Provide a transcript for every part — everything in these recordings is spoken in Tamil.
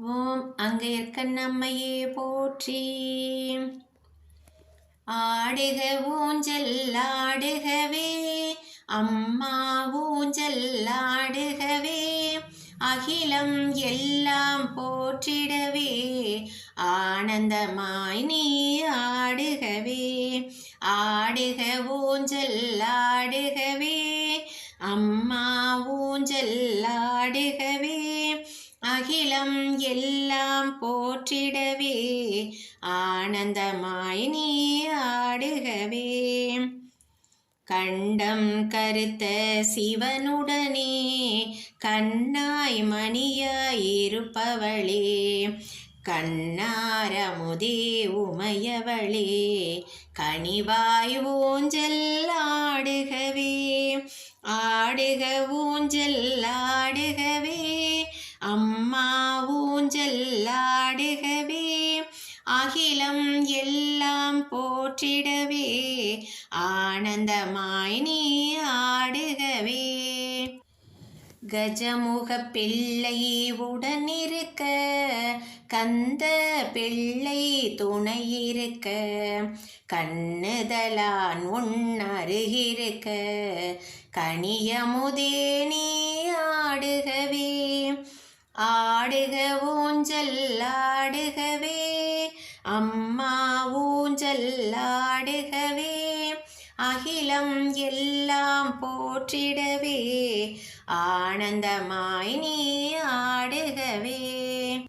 ஓம் அங்கையற்கண்ணம்மையே போற்றி. ஆடுக ஊஞ்சல் ஆடுகவே. அம்மா ஊஞ்சல் ஆடுகவே. அகிலம் எல்லாம் போற்றிடவே. ஆனந்தமாய் நீ ஆடுகவே. ஆடுக ஊஞ்சல் ஆடுகவே. அம்மா ஊஞ்சல் ஆடுகவே அகிலம் எல்லாம் போற்றிடவே ஆனந்தமாய் நீ ஆடுகவே. கண்டம் கருத்த சிவனுடனே கண்ணாய் மணியாய் இருப்பவளே. கண்ணாரமுதே உமையவளே கனிவாய் ஊஞ்சல் ஆடுகவே. ஆடுக ஊஞ்சல் ஊஞ்சல் ஆடுகவே அகிலம் எல்லாம் போற்றிடவே ஆனந்தமாய் நீ ஆடுகவே. கஜமுக பிள்ளை உடனிருக்க கந்த பிள்ளை துணையிருக்க கண்ணுதலான் உன் அருகிருக்க கனியமுதே ஆடுக ஊஞ்சல் ஆடுகவே அம்மா ஊஞ்சல் ஆடுகவே அகிலம் எல்லாம் போற்றிடவே ஆனந்தமாய் நீ ஆடுகவே.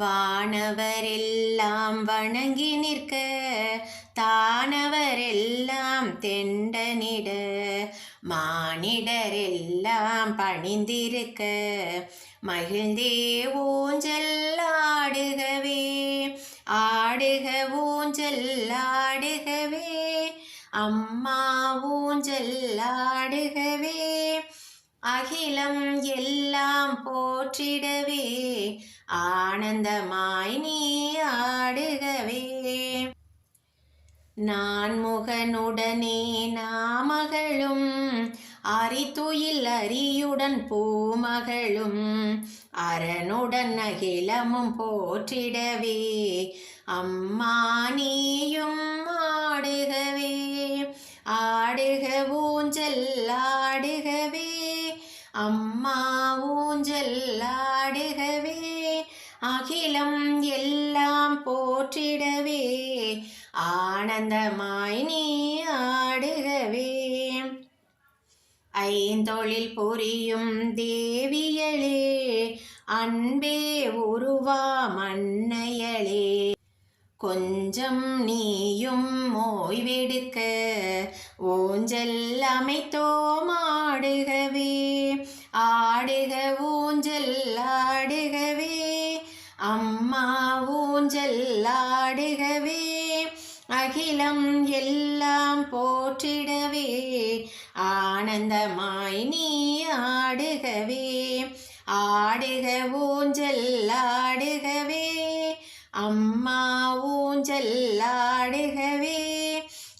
வானவரெல்லாம் வணங்கி நிற்க தானவரெல்லாம் தெண்டனிட மானிடரெல்லாம் பணிந்திருக்க மகிழ்ந்தே ஊஞ்சல் ஆடுகவே ஆடுக ஊஞ்சல் ஆடுகவே அம்மா ஊஞ்சல் ஆடுகவே அகிலம் எல்லாம் போற்றிடவே ஆனந்தமாய் நீ ஆடுகவே. நான் முகனுடனே நாமகளும் அரித்துயில் அரியுடன் பூமகளும் அரணுடன் அகிலமும் போற்றிடவே. அம்மா நீயும் ஆடுகவே ஆடுக ஊஞ்சல் ஆடுகவே. அம்மா ஊஞ்சல் ஆடுகவே அகிலம் எல்லாம் போற்றிடவே. ஆனந்தமாய் நீ ஐந்தொழில் புரியும் தேவியளே அன்பே உருவா மன்னையளே. கொஞ்சம் நீயும் ஓய்வெடுக்க ஊஞ்சல் அமைத்தோம் ஆடுகவே. ஆடுக ஊஞ்சல் ஆடுகவே. அம்மா ஊஞ்சல் ஆடுகவே. அகிலம் எல்லாம் போற்றிடவே. ஆனந்தமாய் நீ ஆடுகவே. ஆடுக ஊஞ்சல் ஆடுகவே. அம்மா ஊஞ்சல் ஆடுகவே.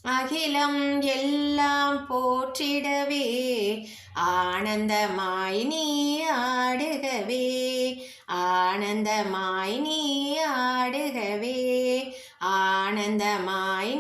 அகிலம் எல்லாம் போற்றிடவே. ஆனந்தமாய் நீ ஆடுகவே. ஆனந்தமாய் நீ ஆடுகவே. ஆனந்தமாய் நீ